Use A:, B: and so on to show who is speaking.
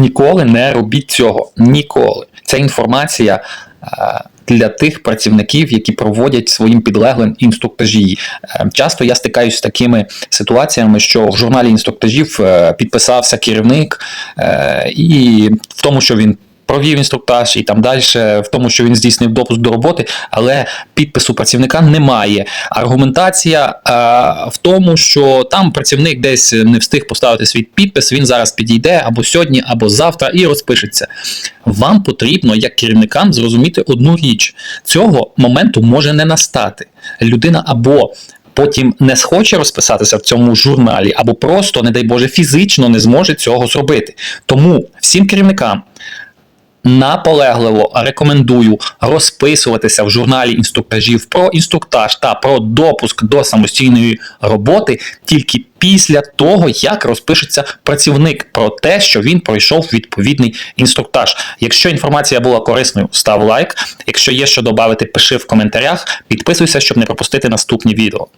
A: Ніколи не робіть цього. Ніколи. Ця інформація. е, Для тих працівників, які проводять своїм підлеглим інструктажі. Е, Часто я стикаюся з такими ситуаціями, що в журналі інструктажів е, підписався керівник, і в тому, що він провів інструктаж, і там далі, в тому, що він здійснив допуск до роботи, але підпису працівника немає. Аргументація е, в тому, що там працівник десь не встиг поставити свій підпис, він зараз підійде або сьогодні, або завтра і розпишеться. Вам потрібно, як керівникам, зрозуміти одну річ: цього моменту може не настати. Людина або потім не схоче розписатися в цьому журналі, або просто, не дай Боже, фізично не зможе цього зробити. Тому всім керівникам. Наполегливо рекомендую розписуватися в журналі інструктажів про інструктаж та про допуск до самостійної роботи тільки після того, як розпишеться працівник про те, що він пройшов відповідний інструктаж. Якщо інформація була корисною, став лайк. Якщо є що додати, пиши в коментарях. Підписуйся, щоб не пропустити наступні відео.